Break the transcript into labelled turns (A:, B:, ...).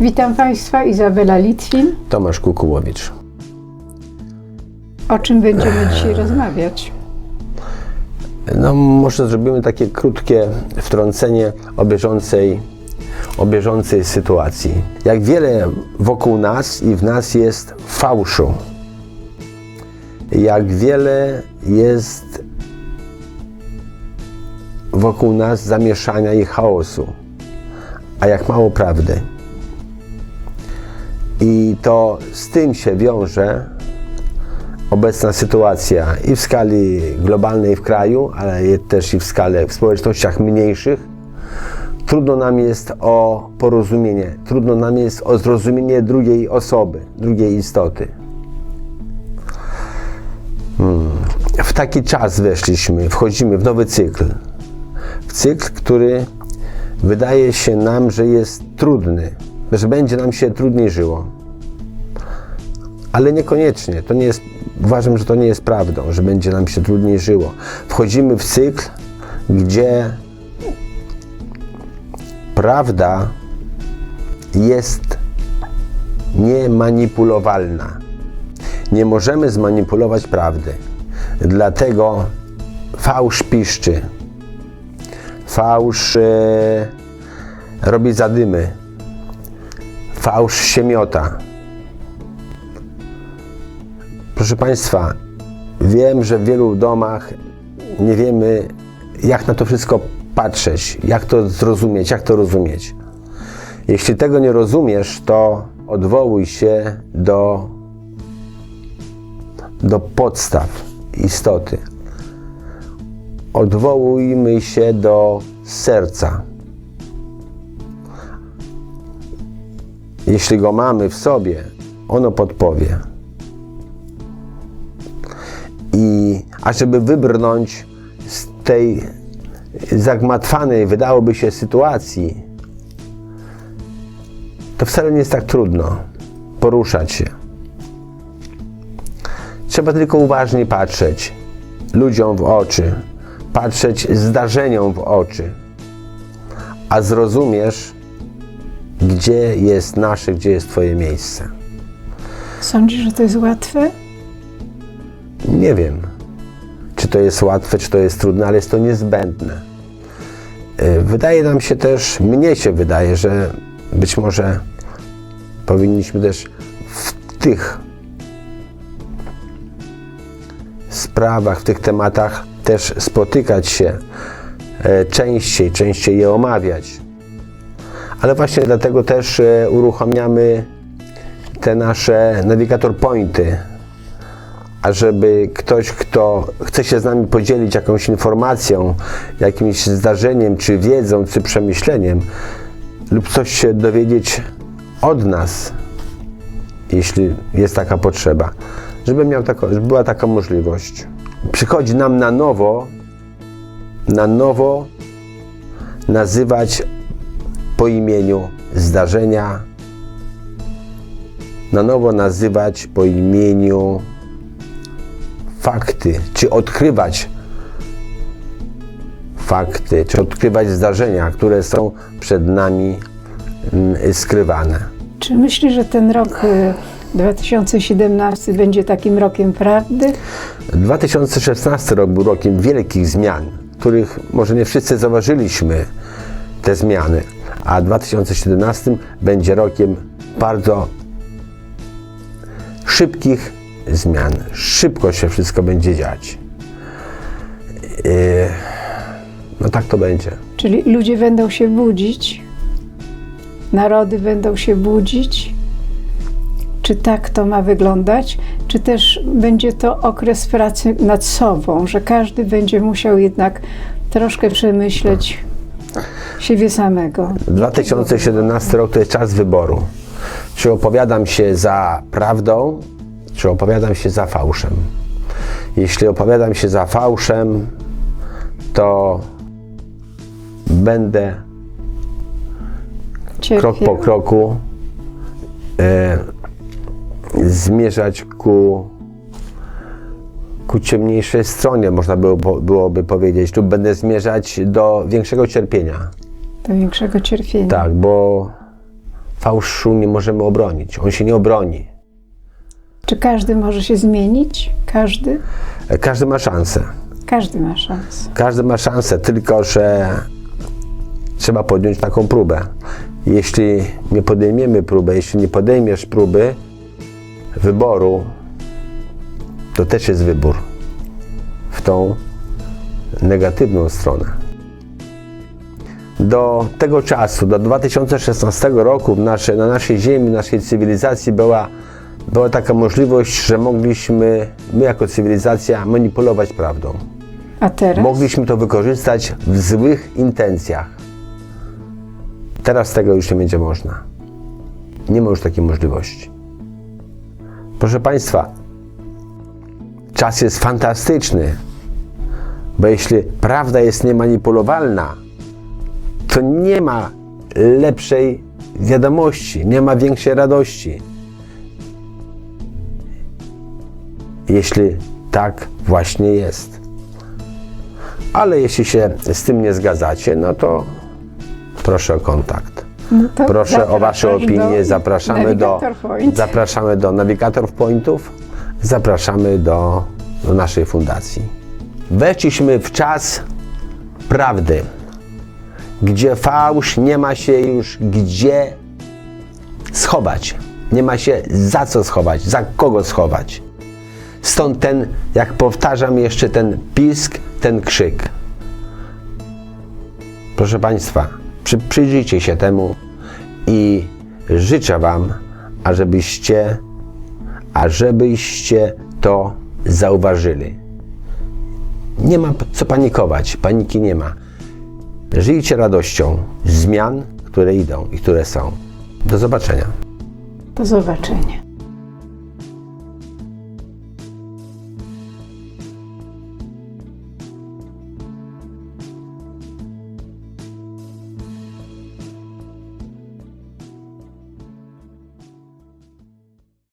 A: Witam Państwa, Izabela Litwin.
B: Tomasz Kukułowicz.
A: O czym będziemy dzisiaj rozmawiać?
B: No, może zrobimy takie krótkie wtrącenie o bieżącej, o bieżącej sytuacji. Jak wiele wokół nas i w nas jest fałszu. Jak wiele jest wokół nas zamieszania i chaosu, a jak mało prawdy. I to z tym się wiąże obecna sytuacja i w skali globalnej w kraju, ale też i w skali w społecznościach mniejszych. Trudno nam jest o porozumienie, trudno nam jest o zrozumienie drugiej osoby, drugiej istoty. Hmm. W taki czas weszliśmy, wchodzimy w nowy cykl. W cykl, który wydaje się nam, że jest trudny, że będzie nam się trudniej żyło. Ale niekoniecznie. To nie jest, uważam, że to nie jest prawdą, że będzie nam się trudniej żyło. Wchodzimy w cykl, gdzie prawda jest niemanipulowalna. Nie możemy zmanipulować prawdy. Dlatego fałsz piszczy. Fałsz e, robi zadymy. Fałsz się miota. Proszę Państwa, wiem, że w wielu domach nie wiemy, jak na to wszystko patrzeć, jak to zrozumieć, jak to rozumieć. Jeśli tego nie rozumiesz, to odwołuj się do, do podstaw istoty. Odwołujmy się do serca. Jeśli go mamy w sobie, ono podpowie. I a żeby wybrnąć z tej zagmatwanej, wydałoby się, sytuacji, to wcale nie jest tak trudno poruszać się. Trzeba tylko uważnie patrzeć ludziom w oczy, patrzeć zdarzeniom w oczy, a zrozumiesz, gdzie jest nasze, gdzie jest Twoje miejsce.
A: Sądzisz, że to jest łatwe?
B: Nie wiem, czy to jest łatwe, czy to jest trudne, ale jest to niezbędne. Y, Wydaje nam się też, mnie się wydaje, że być może powinniśmy też w tych sprawach, w tych tematach też spotykać się e, częściej, częściej je omawiać. Ale właśnie dlatego też e, uruchamiamy te nasze navigator pointy, ażeby ktoś, kto chce się z nami podzielić jakąś informacją, jakimś zdarzeniem, czy wiedzą, czy przemyśleniem, lub coś się dowiedzieć od nas, jeśli jest taka potrzeba, żeby, miał tako, żeby była taka możliwość. Przychodzi nam na nowo, na nowo nazywać po imieniu zdarzenia, na nowo nazywać po imieniu fakty, czy odkrywać fakty, czy odkrywać zdarzenia, które są przed nami mm, skrywane.
A: Czy myślisz, że ten rok y, 2017 będzie takim rokiem prawdy?
B: 2016 rok był rokiem wielkich zmian, których może nie wszyscy zauważyliśmy te zmiany, a 2017 będzie rokiem bardzo szybkich zmian. Szybko się wszystko będzie dziać. Yy, No tak to będzie.
A: Czyli ludzie będą się budzić, narody będą się budzić. Czy tak to ma wyglądać? Czy też będzie to okres pracy nad sobą, że każdy będzie musiał jednak troszkę przemyśleć siebie samego?
B: 2017 rok to jest czas wyboru. Czy opowiadam się za prawdą, czy opowiadam się za fałszem? Jeśli opowiadam się za fałszem, to będę krok po kroku e, zmierzać ku, ku ciemniejszej stronie, można było, byłoby powiedzieć, lub będę zmierzać do większego cierpienia.
A: Do większego cierpienia.
B: Tak, bo fałszu nie możemy obronić. On się nie obroni.
A: Czy każdy może się zmienić? Każdy?
B: Każdy ma szansę.
A: Każdy ma szansę.
B: Każdy ma szansę, tylko że trzeba podjąć taką próbę. Jeśli nie podejmiemy próbę, jeśli nie podejmiesz próby wyboru, to też jest wybór w tą negatywną stronę. Do tego czasu, do 2016 roku nasze, na naszej ziemi, naszej cywilizacji była, była taka możliwość, że mogliśmy, my jako cywilizacja, manipulować prawdą.
A: A teraz?
B: Mogliśmy to wykorzystać w złych intencjach. Teraz tego już nie będzie można. Nie ma już takiej możliwości. Proszę Państwa, czas jest fantastyczny, bo jeśli prawda jest niemanipulowalna, to nie ma lepszej wiadomości, nie ma większej radości. Jeśli tak właśnie jest. Ale jeśli się z tym nie zgadzacie, no to proszę o kontakt.
A: No
B: Proszę o Wasze opinie.
A: do
B: Zapraszamy do, zapraszamy do Navigator Pointów. Zapraszamy do, do naszej fundacji. Weszliśmy w czas prawdy, gdzie fałsz nie ma się już gdzie schować. Nie ma się za co schować, za kogo schować. Stąd ten, jak powtarzam jeszcze, ten pisk, ten krzyk. Proszę Państwa, przy, przyjrzyjcie się temu i życzę Wam, ażebyście, ażebyście to zauważyli. Nie ma co panikować, paniki nie ma. Żyjcie radością zmian, które idą i które są. Do zobaczenia.
A: Do zobaczenia.